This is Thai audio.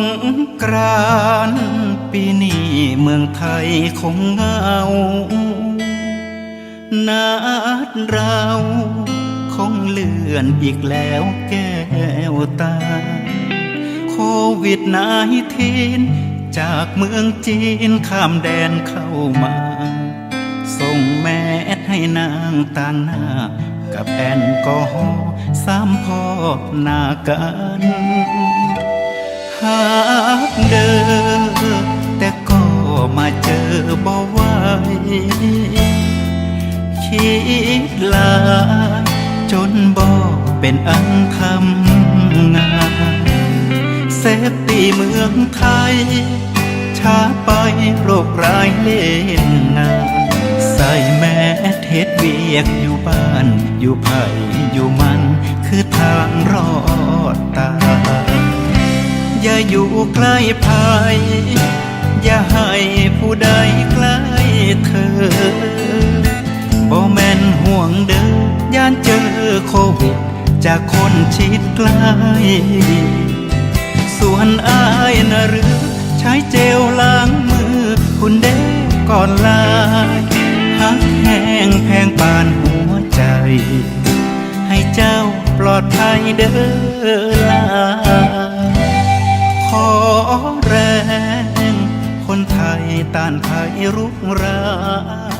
งกรานปีนี้เมืองไทยคงเงานาดเราคงเลื่อนอีกแล้วแก้วตา โควิดนายทินจากเมืองจีนข้ามแดนเข้ามา ส่งแม่ให้นางตาหน้า กับแอนกอฮอสามพ่อหน้ากัน หากเดินแต่ก็มาเจอบ่ไหวคิดลา จนบ่เป็นอันทำงานเซฟตีเมืองไทย ช้าไปโรคร้ายเล่นงานใส่แม่เทศเวียกอยู่บ้าน อยู่ไผ่อยู่มัน คือทางรอดตาย อย่าอยู่ใกล้ภัยอย่าให้ผู้ใดใกล้เธอบ่แม่นห่วงเด้อย่านเจอโควิดจากคนชิดใกล้ส่วนอายนะหรือใช้เจลล้างมือ คุณเด้ก่อนลาหักแห้งแพงปานหัวใจ ให้เจ้าปลอดภัยเด้อลา ต้านภัยรุกราน